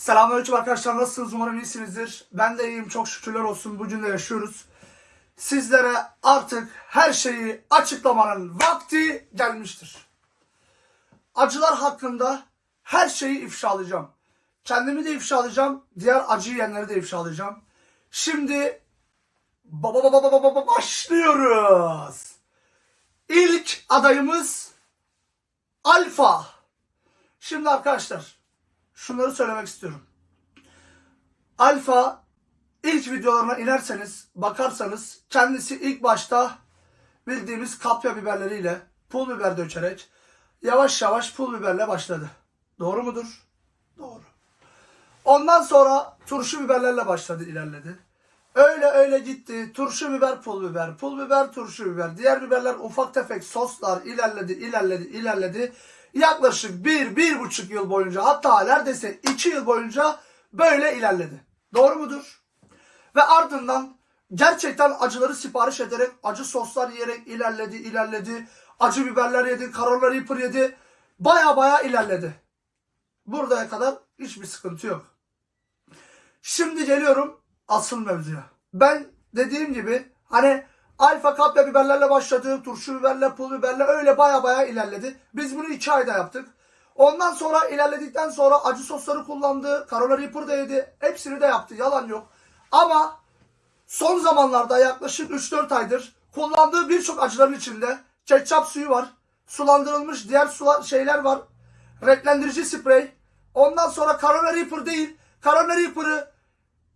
Selamünaleyküm arkadaşlar nasılsınız umarım iyisinizdir. Ben de iyiyim çok şükürler olsun bugün de yaşıyoruz. Sizlere artık her şeyi açıklamanın vakti gelmiştir. Acılar hakkında her şeyi ifşalayacağım. Kendimi de ifşalayacağım, diğer acı yiyenleri de ifşalayacağım. Şimdi baba baba baba baba başlıyoruz. İlk adayımız Alfa. Şimdi arkadaşlar şunları söylemek istiyorum. Alfa ilk videolarına inerseniz, bakarsanız kendisi ilk başta bildiğimiz kapya biberleriyle pul biber dökerek yavaş yavaş pul biberle başladı. Doğru mudur? Doğru. Ondan sonra turşu biberlerle başladı, ilerledi. Öyle öyle gitti. Turşu biber, pul biber, pul biber, turşu biber. Diğer biberler ufak tefek soslar ilerledi, ilerledi, ilerledi. Yaklaşık bir, bir buçuk yıl boyunca hatta neredeyse iki yıl boyunca böyle ilerledi. Doğru mudur? Ve ardından gerçekten acıları sipariş ederek acı soslar yiyerek ilerledi, ilerledi. Acı biberler yedi, Carolina Reaper yedi. Baya baya ilerledi. Buraya kadar hiçbir sıkıntı yok. Şimdi geliyorum asıl mevzuya. Ben dediğim gibi hani alfa kapya biberlerle başladı, turşu biberle, pul biberle öyle baya baya ilerledi. Biz bunu iki ayda yaptık. Ondan sonra ilerledikten sonra acı sosları kullandı. Carolina Reaper da yedi. Hepsini de yaptı. Yalan yok. Ama son zamanlarda yaklaşık 3-4 aydır kullandığı birçok acıların içinde ketçap suyu var. Sulandırılmış diğer sula şeyler var. Renklendirici sprey. Ondan sonra Carolina Reaper değil. Carolina Reaper'ı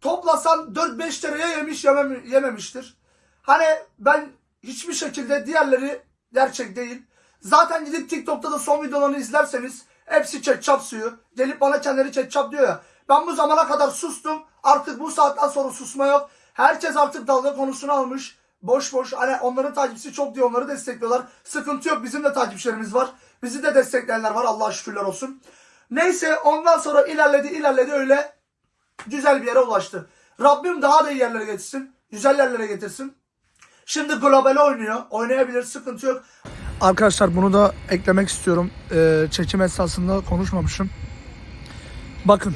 toplasan 4-5 liraya yemiş yemem- yememiştir. Hani ben hiçbir şekilde diğerleri gerçek değil. Zaten gidip TikTok'ta da son videolarını izlerseniz hepsi ketçap suyu. Gelip bana kendileri ketçap diyor ya. Ben bu zamana kadar sustum. Artık bu saatten sonra susma yok. Herkes artık dalga konusunu almış. Boş boş hani onların takipçisi çok diye onları destekliyorlar. Sıkıntı yok bizim de takipçilerimiz var. Bizi de destekleyenler var Allah'a şükürler olsun. Neyse ondan sonra ilerledi ilerledi öyle güzel bir yere ulaştı. Rabbim daha da iyi yerlere getirsin. Güzel yerlere getirsin. Şimdi global oynuyor. Oynayabilir sıkıntı yok. Arkadaşlar bunu da eklemek istiyorum. Ee, çekim esasında konuşmamışım. Bakın.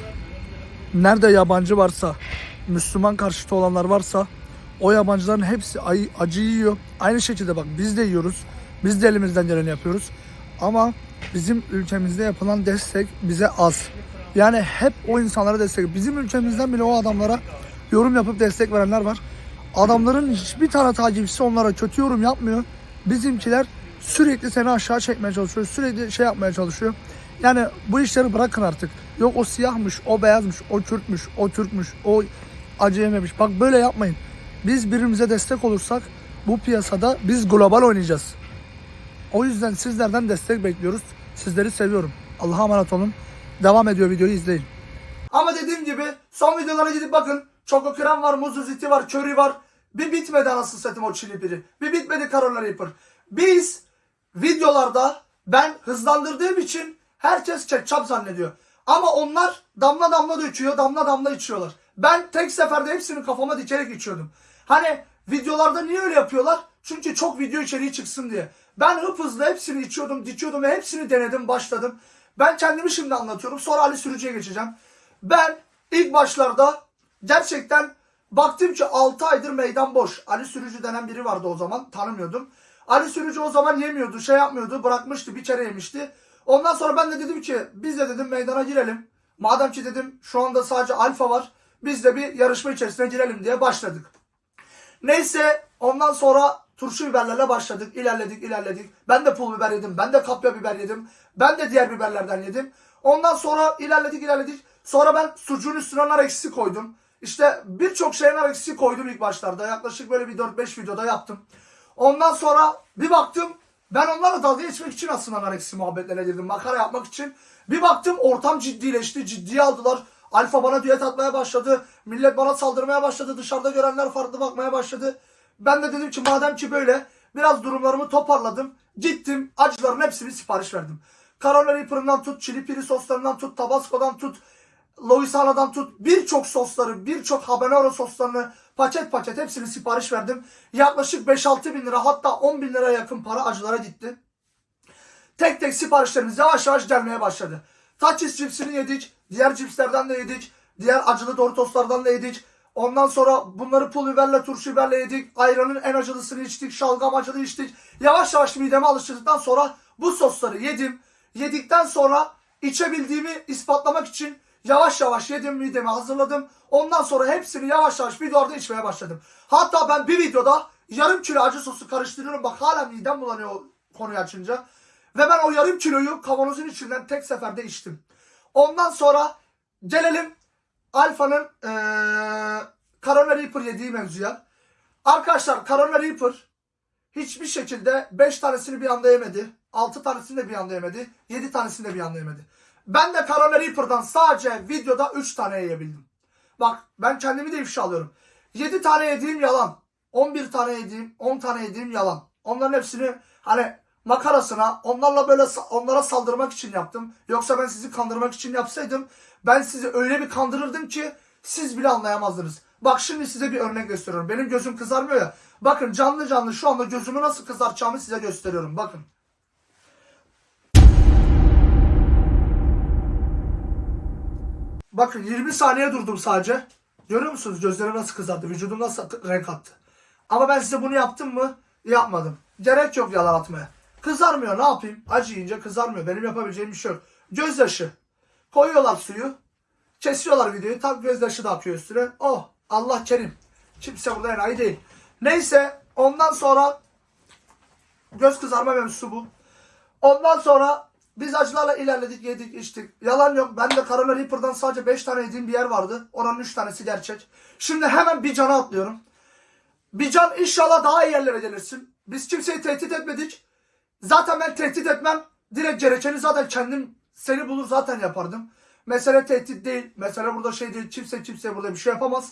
Nerede yabancı varsa, Müslüman karşıtı olanlar varsa o yabancıların hepsi acı yiyor. Aynı şekilde bak biz de yiyoruz. Biz de elimizden geleni yapıyoruz. Ama bizim ülkemizde yapılan destek bize az. Yani hep o insanlara destek. Bizim ülkemizden bile o adamlara yorum yapıp destek verenler var. Adamların hiçbir tane takipçisi onlara kötü yorum yapmıyor. Bizimkiler sürekli seni aşağı çekmeye çalışıyor. Sürekli şey yapmaya çalışıyor. Yani bu işleri bırakın artık. Yok o siyahmış, o beyazmış, o Kürtmüş, o Türkmüş, o acı yememiş. Bak böyle yapmayın. Biz birbirimize destek olursak bu piyasada biz global oynayacağız. O yüzden sizlerden destek bekliyoruz. Sizleri seviyorum. Allah'a emanet olun. Devam ediyor videoyu izleyin. Ama dediğim gibi son videolara gidip bakın. Choco krem var, muzlu ziti var, köri var. Bir bitmedi anasını satayım o çili biri. Bir bitmedi Carolina Reaper. Biz videolarda ben hızlandırdığım için herkes ketçap zannediyor. Ama onlar damla damla döküyor, damla damla içiyorlar. Ben tek seferde hepsini kafama dikerek içiyordum. Hani videolarda niye öyle yapıyorlar? Çünkü çok video içeriği çıksın diye. Ben hıp hızlı hepsini içiyordum, dikiyordum ve hepsini denedim, başladım. Ben kendimi şimdi anlatıyorum. Sonra Ali Sürücü'ye geçeceğim. Ben ilk başlarda gerçekten baktım ki 6 aydır meydan boş. Ali Sürücü denen biri vardı o zaman. Tanımıyordum. Ali Sürücü o zaman yemiyordu, şey yapmıyordu, bırakmıştı, bir kere yemişti. Ondan sonra ben de dedim ki biz de dedim meydana girelim. Madem ki dedim şu anda sadece alfa var. Biz de bir yarışma içerisine girelim diye başladık. Neyse ondan sonra turşu biberlerle başladık. ilerledik ilerledik. Ben de pul biber yedim. Ben de kapya biber yedim. Ben de diğer biberlerden yedim. Ondan sonra ilerledik ilerledik. Sonra ben sucuğun üstüne nar ekşisi koydum. İşte birçok nar ekşisi koydum ilk başlarda. Yaklaşık böyle bir 4-5 videoda yaptım. Ondan sonra bir baktım ben onlarla dalga geçmek için aslında ekşisi muhabbetlerine girdim. Makara yapmak için. Bir baktım ortam ciddileşti. Ciddiye aldılar. Alfa bana düet atmaya başladı. Millet bana saldırmaya başladı. Dışarıda görenler farklı bakmaya başladı. Ben de dedim ki madem ki böyle biraz durumlarımı toparladım. Gittim acıların hepsini sipariş verdim. Carolina Reaper'ından tut, chili piri soslarından tut, tabasco'dan tut, Louisiana'dan tut birçok sosları, birçok habanero soslarını paket paket hepsini sipariş verdim. Yaklaşık 5-6 bin lira hatta 10 bin liraya yakın para acılara gitti. Tek tek siparişlerimiz yavaş yavaş gelmeye başladı. Taçis cipsini yedik. Diğer cipslerden de yedik. Diğer acılı Doritoslardan da yedik. Ondan sonra bunları pul biberle, turşu biberle yedik. Ayranın en acılısını içtik. Şalgam acılı içtik. Yavaş yavaş mideme alıştırdıktan sonra bu sosları yedim. Yedikten sonra içebildiğimi ispatlamak için yavaş yavaş yedim midemi hazırladım. Ondan sonra hepsini yavaş yavaş videoda içmeye başladım. Hatta ben bir videoda yarım kilo acı sosu karıştırıyorum. Bak hala midem bulanıyor o konuyu açınca. Ve ben o yarım kiloyu kavanozun içinden tek seferde içtim. Ondan sonra gelelim Alfa'nın eee Carolina Reaper yediği mevzuya. Arkadaşlar Carolina Reaper hiçbir şekilde 5 tanesini bir anda yemedi. 6 tanesini de bir anda yemedi. 7 tanesini de bir anda yemedi. Ben de Carolina Reaper'dan sadece videoda 3 tane yiyebildim. Bak ben kendimi de ifşa alıyorum. 7 tane yediğim yalan. 11 tane yediğim, 10 tane yediğim yalan. Onların hepsini hani makarasına, onlarla böyle onlara saldırmak için yaptım. Yoksa ben sizi kandırmak için yapsaydım ben sizi öyle bir kandırırdım ki siz bile anlayamazdınız. Bak şimdi size bir örnek gösteriyorum. Benim gözüm kızarmıyor ya. Bakın canlı canlı şu anda gözümü nasıl kızartacağımı size gösteriyorum. Bakın. Bakın 20 saniye durdum sadece. Görüyor musunuz gözlerim nasıl kızardı? Vücudum nasıl renk attı? Ama ben size bunu yaptım mı? Yapmadım. Gerek yok yalan atmaya. Kızarmıyor ne yapayım? Acı yiyince kızarmıyor. Benim yapabileceğim bir şey yok. Gözyaşı. Koyuyorlar suyu. Kesiyorlar videoyu. Tam gözyaşı da akıyor üstüne. Oh Allah kerim. Kimse burada enayi değil. Neyse ondan sonra göz kızarma mevzusu bu. Ondan sonra biz acılarla ilerledik, yedik, içtik. Yalan yok. Ben de Carolina Reaper'dan sadece 5 tane yediğim bir yer vardı. Oranın 3 tanesi gerçek. Şimdi hemen bir cana atlıyorum. Bir can inşallah daha iyi yerlere gelirsin. Biz kimseyi tehdit etmedik. Zaten ben tehdit etmem. Direkt gerekeni zaten kendim seni bulur zaten yapardım. Mesele tehdit değil. Mesele burada şey değil. Kimse kimseye burada bir şey yapamaz.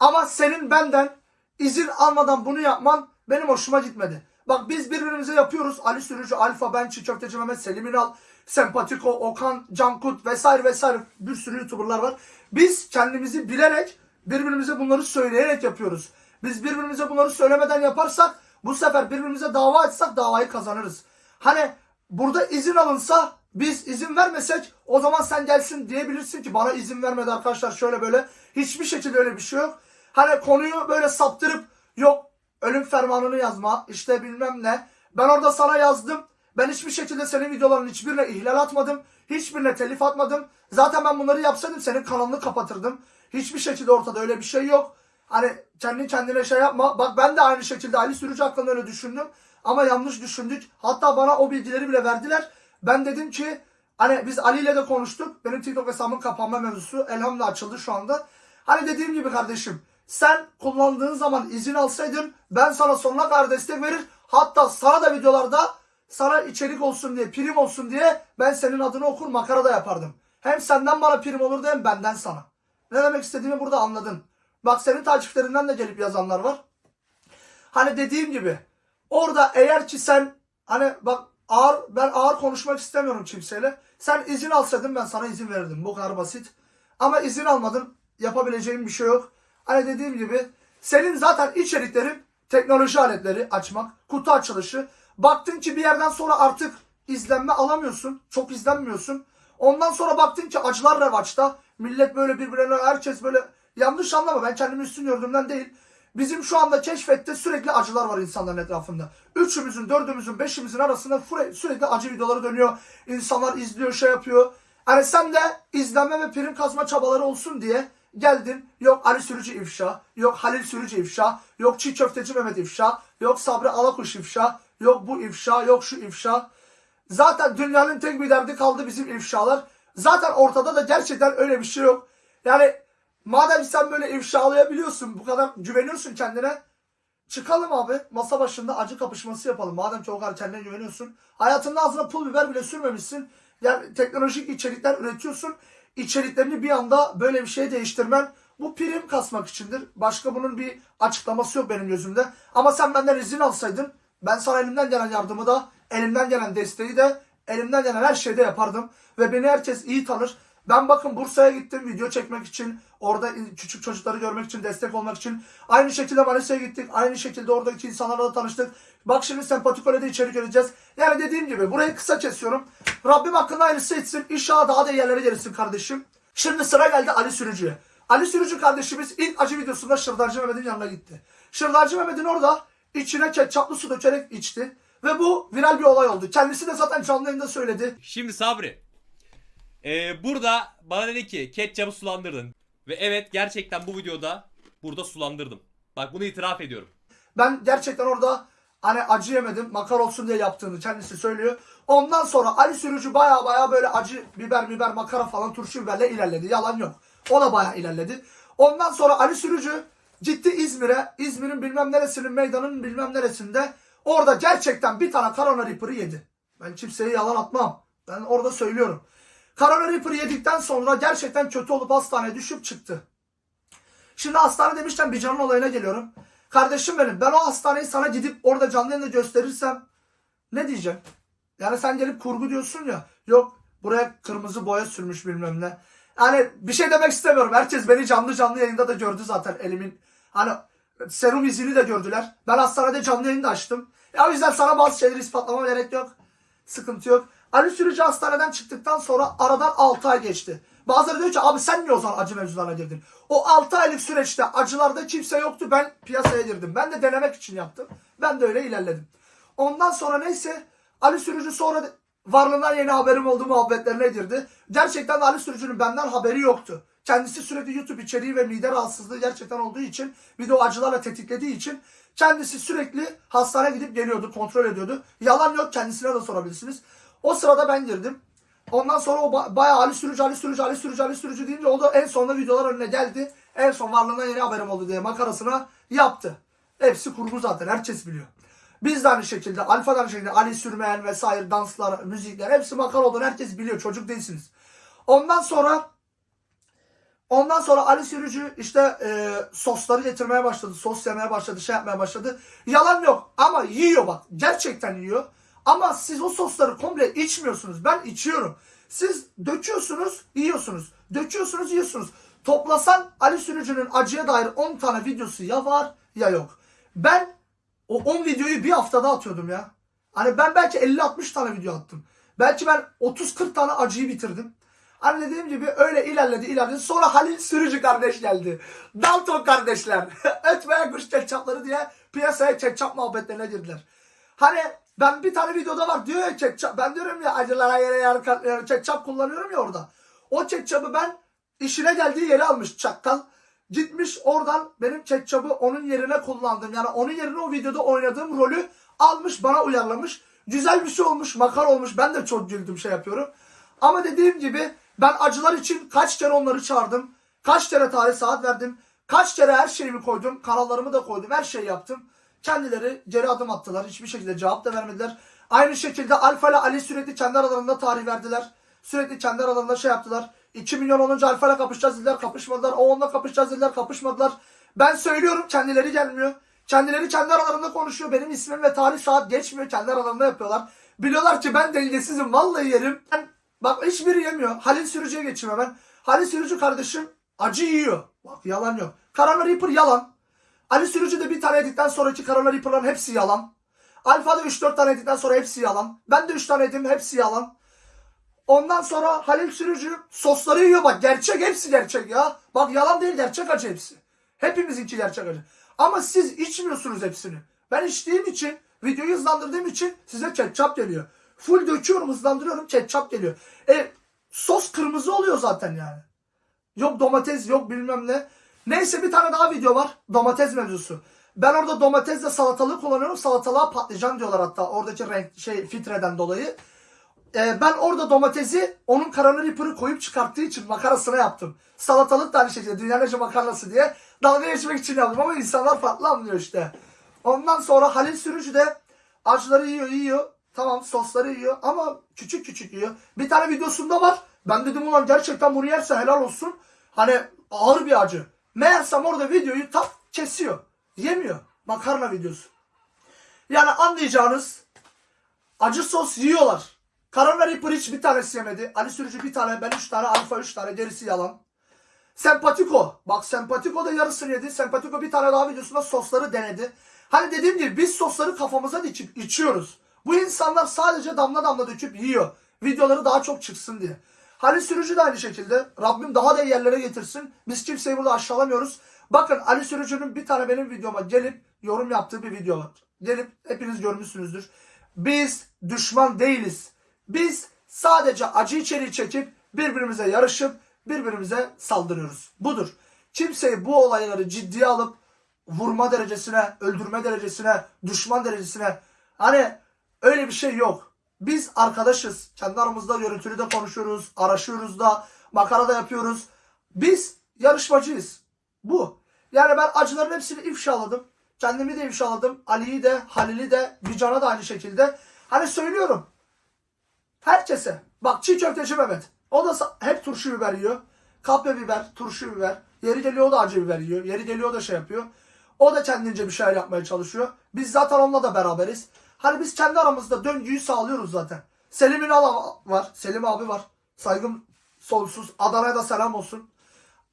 Ama senin benden izin almadan bunu yapman benim hoşuma gitmedi. Bak biz birbirimize yapıyoruz. Ali Sürücü, Alfa, ben, Çiğ Köfteci Mehmet, Selim İnal, Sempatiko, Okan, Cankut vesaire vesaire bir sürü YouTuber'lar var. Biz kendimizi bilerek birbirimize bunları söyleyerek yapıyoruz. Biz birbirimize bunları söylemeden yaparsak bu sefer birbirimize dava açsak davayı kazanırız. Hani burada izin alınsa biz izin vermesek o zaman sen gelsin diyebilirsin ki bana izin vermedi arkadaşlar şöyle böyle. Hiçbir şekilde öyle bir şey yok. Hani konuyu böyle saptırıp yok ölüm fermanını yazma işte bilmem ne. Ben orada sana yazdım. Ben hiçbir şekilde senin videoların hiçbirine ihlal atmadım. Hiçbirine telif atmadım. Zaten ben bunları yapsaydım senin kanalını kapatırdım. Hiçbir şekilde ortada öyle bir şey yok. Hani kendi kendine şey yapma. Bak ben de aynı şekilde Ali Sürücü hakkında öyle düşündüm. Ama yanlış düşündük. Hatta bana o bilgileri bile verdiler. Ben dedim ki hani biz Ali ile de konuştuk. Benim TikTok hesabımın kapanma mevzusu elhamdülillah açıldı şu anda. Hani dediğim gibi kardeşim sen kullandığın zaman izin alsaydın ben sana sonuna kadar destek verir. Hatta sana da videolarda sana içerik olsun diye, prim olsun diye ben senin adını okur makara da yapardım. Hem senden bana prim olurdu hem benden sana. Ne demek istediğimi burada anladın. Bak senin takipçilerinden de gelip yazanlar var. Hani dediğim gibi orada eğer ki sen hani bak ağır ben ağır konuşmak istemiyorum kimseyle. Sen izin alsaydın ben sana izin verirdim. Bu kadar basit. Ama izin almadın. Yapabileceğim bir şey yok. Hani dediğim gibi senin zaten içeriklerin teknoloji aletleri açmak, kutu açılışı. Baktın ki bir yerden sonra artık izlenme alamıyorsun. Çok izlenmiyorsun. Ondan sonra baktın ki acılar revaçta. Millet böyle birbirine herkes böyle yanlış anlama ben kendimi üstün gördüğümden değil. Bizim şu anda keşfette sürekli acılar var insanların etrafında. Üçümüzün, dördümüzün, beşimizin arasında sürekli acı videoları dönüyor. İnsanlar izliyor, şey yapıyor. Hani sen de izlenme ve prim kazma çabaları olsun diye geldin. Yok Ali Sürücü ifşa, yok Halil Sürücü ifşa, yok Çiğ Köfteci Mehmet ifşa, yok Sabri Alakuş ifşa, yok bu ifşa, yok şu ifşa. Zaten dünyanın tek bir derdi kaldı bizim ifşalar. Zaten ortada da gerçekten öyle bir şey yok. Yani madem sen böyle ifşalayabiliyorsun, bu kadar güveniyorsun kendine. Çıkalım abi masa başında acı kapışması yapalım. Madem ki o kadar kendine güveniyorsun. Hayatının ağzına pul biber bile sürmemişsin. Yani teknolojik içerikler üretiyorsun. İçeriklerini bir anda böyle bir şey değiştirmen bu prim kasmak içindir. Başka bunun bir açıklaması yok benim gözümde. Ama sen benden izin alsaydın ben sana elimden gelen yardımı da elimden gelen desteği de elimden gelen her şeyi de yapardım. Ve beni herkes iyi tanır. Ben bakın Bursa'ya gittim video çekmek için. Orada küçük çocukları görmek için, destek olmak için. Aynı şekilde Manisa'ya gittik. Aynı şekilde oradaki insanlarla da tanıştık. Bak şimdi Sempatikole'de içerik edeceğiz. Yani dediğim gibi burayı kısa kesiyorum. Rabbim hakkında hayırlısı etsin. İnşallah daha da yerlere gelirsin kardeşim. Şimdi sıra geldi Ali Sürücü'ye. Ali Sürücü kardeşimiz ilk acı videosunda Şırdarcı Mehmet'in yanına gitti. Şırdarcı Mehmet'in orada içine ketçaplı su dökerek içti. Ve bu viral bir olay oldu. Kendisi de zaten canlı yayında söyledi. Şimdi Sabri. Ee, burada bana dedi ki ketçabı sulandırdın. Ve evet gerçekten bu videoda burada sulandırdım. Bak bunu itiraf ediyorum. Ben gerçekten orada hani acı yemedim makar olsun diye yaptığını kendisi söylüyor. Ondan sonra Ali Sürücü baya baya böyle acı biber biber makara falan turşu biberle ilerledi. Yalan yok. O da baya ilerledi. Ondan sonra Ali Sürücü gitti İzmir'e. İzmir'in bilmem neresinin meydanının bilmem neresinde. Orada gerçekten bir tane Carolina Reaper'ı yedi. Ben kimseye yalan atmam. Ben orada söylüyorum. Carolina Reaper'ı yedikten sonra gerçekten kötü olup hastaneye düşüp çıktı. Şimdi hastane demişken bir canın olayına geliyorum. Kardeşim benim ben o hastaneyi sana gidip orada canlı yayında gösterirsem ne diyeceğim? Yani sen gelip kurgu diyorsun ya. Yok buraya kırmızı boya sürmüş bilmem ne. Yani bir şey demek istemiyorum. Herkes beni canlı canlı yayında da gördü zaten elimin. Hani serum izini de gördüler. Ben hastanede canlı yayını da açtım. Ya o yüzden sana bazı şeyleri ispatlamama gerek yok. Sıkıntı yok. Ali Sürücü hastaneden çıktıktan sonra aradan 6 ay geçti. Bazıları diyor ki abi sen niye o zaman acı mevzularına girdin? O 6 aylık süreçte acılarda kimse yoktu. Ben piyasaya girdim. Ben de denemek için yaptım. Ben de öyle ilerledim. Ondan sonra neyse Ali Sürücü sonra da varlığından yeni haberim olduğu muhabbetlerine girdi. Gerçekten Ali Sürücü'nün benden haberi yoktu. Kendisi sürekli YouTube içeriği ve mide rahatsızlığı gerçekten olduğu için bir de o acılarla tetiklediği için kendisi sürekli hastaneye gidip geliyordu, kontrol ediyordu. Yalan yok kendisine de sorabilirsiniz. O sırada ben girdim. Ondan sonra o ba- bayağı Ali Sürücü, Ali Sürücü, Ali Sürücü, Ali Sürücü deyince o da en sonunda videolar önüne geldi. En son varlığından yeni haberim oldu diye makarasına yaptı. Hepsi kurgu zaten herkes biliyor. Biz de aynı şekilde, Alfa da aynı şekilde Ali Sürmeyen vesaire danslar, müzikler hepsi makara olduğunu herkes biliyor. Çocuk değilsiniz. Ondan sonra Ondan sonra Ali Sürücü işte e, sosları getirmeye başladı. Sos yemeye başladı. Şey yapmaya başladı. Yalan yok ama yiyor bak. Gerçekten yiyor. Ama siz o sosları komple içmiyorsunuz. Ben içiyorum. Siz döküyorsunuz, yiyorsunuz. Döküyorsunuz, yiyorsunuz. Toplasan Ali Sürücü'nün acıya dair 10 tane videosu ya var ya yok. Ben o 10 videoyu bir haftada atıyordum ya. Hani ben belki 50-60 tane video attım. Belki ben 30-40 tane acıyı bitirdim. Hani dediğim gibi öyle ilerledi ilerledi. Sonra Halil Sürücü kardeş geldi. Dalton kardeşler. Ötmeye kuş ketçapları diye piyasaya ketçap muhabbetlerine girdiler. Hani ben bir tane videoda var diyor ya ketçap. Ben diyorum ya acılara yere yer ketçap kullanıyorum ya orada. O ketçabı ben işine geldiği yere almış çakkal. Gitmiş oradan benim ketçabı onun yerine kullandım. Yani onun yerine o videoda oynadığım rolü almış bana uyarlamış. Güzel bir şey olmuş, makar olmuş. Ben de çok güldüm şey yapıyorum. Ama dediğim gibi ben acılar için kaç kere onları çağırdım. Kaç kere tarih saat verdim. Kaç kere her şeyimi koydum. Kanallarımı da koydum. Her şeyi yaptım. Kendileri geri adım attılar. Hiçbir şekilde cevap da vermediler. Aynı şekilde Alfa ile Ali sürekli kendi aralarında tarih verdiler. Sürekli kendi aralarında şey yaptılar. 2 milyon olunca Alfa ile kapışacağız dediler. Kapışmadılar. O onunla kapışacağız dediler. Kapışmadılar. Ben söylüyorum kendileri gelmiyor. Kendileri kendi aralarında konuşuyor. Benim ismim ve tarih saat geçmiyor. Kendi aralarında yapıyorlar. Biliyorlar ki ben dengesizim. Vallahi yerim. Ben, bak hiçbiri yemiyor. Halil Sürücü'ye geçeyim hemen. Halil Sürücü kardeşim acı yiyor. Bak yalan yok. Carolina Reaper yalan. Ali Sürücü de bir tane yedikten sonraki Carolina Reaper'ların hepsi yalan. Alfa da 3-4 tane yedikten sonra hepsi yalan. Ben de 3 tane yedim hepsi yalan. Ondan sonra Halil Sürücü sosları yiyor bak gerçek hepsi gerçek ya. Bak yalan değil gerçek acı hepsi. Hepimizinki gerçek acı. Ama siz içmiyorsunuz hepsini. Ben içtiğim için videoyu hızlandırdığım için size ketçap geliyor. Full döküyorum hızlandırıyorum ketçap geliyor. E sos kırmızı oluyor zaten yani. Yok domates yok bilmem ne. Neyse bir tane daha video var. Domates mevzusu. Ben orada domatesle salatalık kullanıyorum. Salatalığa patlıcan diyorlar hatta. Oradaki renk şey filtreden dolayı. Ee, ben orada domatesi onun karanı ripper'ı koyup çıkarttığı için makarasına yaptım. Salatalık da aynı şekilde dünyanın makarnası diye dalga geçmek için yaptım ama insanlar farklı anlıyor işte. Ondan sonra Halil Sürücü de acıları yiyor yiyor. Tamam sosları yiyor ama küçük küçük yiyor. Bir tane videosunda var. Ben dedim ulan gerçekten bunu yerse helal olsun. Hani ağır bir acı. Meğersem orada videoyu tap kesiyor. Yemiyor. Makarna videosu. Yani anlayacağınız acı sos yiyorlar. Karana Reaper hiç bir tanesi yemedi. Ali Sürücü bir tane, ben üç tane, Alfa üç tane. Gerisi yalan. Sempatiko. Bak Sempatiko da yarısını yedi. Sempatiko bir tane daha videosunda sosları denedi. Hani dediğim gibi biz sosları kafamıza dikip içiyoruz. Bu insanlar sadece damla damla döküp yiyor. Videoları daha çok çıksın diye. Ali Sürücü de aynı şekilde. Rabbim daha da iyi yerlere getirsin. Biz kimseyi burada aşağılamıyoruz. Bakın Ali Sürücü'nün bir tane benim videoma gelip yorum yaptığı bir video var. Gelip hepiniz görmüşsünüzdür. Biz düşman değiliz. Biz sadece acı içeriği çekip birbirimize yarışıp birbirimize saldırıyoruz. Budur. Kimseyi bu olayları ciddiye alıp vurma derecesine, öldürme derecesine, düşman derecesine hani öyle bir şey yok. Biz arkadaşız. Kendi aramızda görüntülü de konuşuyoruz, araşıyoruz da, makara da yapıyoruz. Biz yarışmacıyız. Bu. Yani ben acıların hepsini ifşaladım. Kendimi de ifşaladım. Ali'yi de, Halil'i de, Bican'a da aynı şekilde. Hani söylüyorum. Herkese. Bak çiğ köfteci Mehmet. O da hep turşu biber yiyor. Kapya biber, turşu biber. Yeri geliyor da acı biber yiyor. Yeri geliyor da şey yapıyor. O da kendince bir şeyler yapmaya çalışıyor. Biz zaten onunla da beraberiz. Hani biz kendi aramızda döngüyü sağlıyoruz zaten. Selim Ünal var. Selim abi var. Saygım sonsuz. Adana'ya da selam olsun.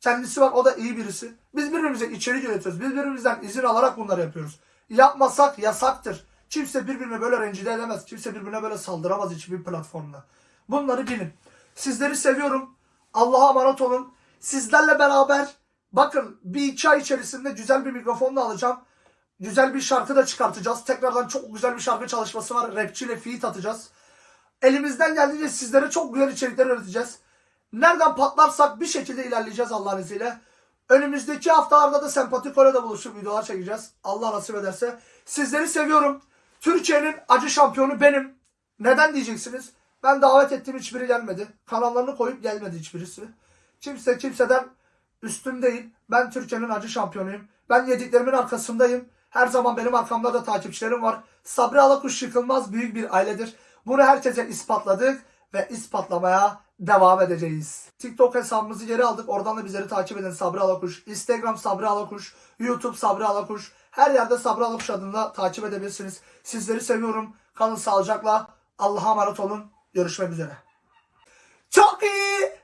Kendisi var o da iyi birisi. Biz birbirimize içerik üretiyoruz. Biz birbirimizden izin alarak bunları yapıyoruz. Yapmasak yasaktır. Kimse birbirine böyle rencide edemez. Kimse birbirine böyle saldıramaz hiçbir platformda. Bunları bilin. Sizleri seviyorum. Allah'a emanet olun. Sizlerle beraber bakın bir iki ay içerisinde güzel bir mikrofonla alacağım. Güzel bir şarkı da çıkartacağız. Tekrardan çok güzel bir şarkı çalışması var. Rapçi ile feat atacağız. Elimizden geldiğince sizlere çok güzel içerikler üreteceğiz. Nereden patlarsak bir şekilde ilerleyeceğiz Allah'ın izniyle. Önümüzdeki haftalarda da Sempatiko'yla da buluşup videolar çekeceğiz. Allah nasip ederse. Sizleri seviyorum. Türkiye'nin acı şampiyonu benim. Neden diyeceksiniz? Ben davet ettiğim hiçbiri gelmedi. Kanallarını koyup gelmedi hiçbirisi. Kimse kimseden üstün değil. Ben Türkiye'nin acı şampiyonuyum. Ben yediklerimin arkasındayım. Her zaman benim arkamda da takipçilerim var. Sabri Alakuş yıkılmaz büyük bir ailedir. Bunu herkese ispatladık ve ispatlamaya devam edeceğiz. TikTok hesabımızı geri aldık. Oradan da bizleri takip edin Sabri Alakuş. Instagram Sabri Alakuş. YouTube Sabri Alakuş. Her yerde Sabri Alakuş adında takip edebilirsiniz. Sizleri seviyorum. Kalın sağlıcakla. Allah'a emanet olun. Görüşmek üzere. Çok iyi.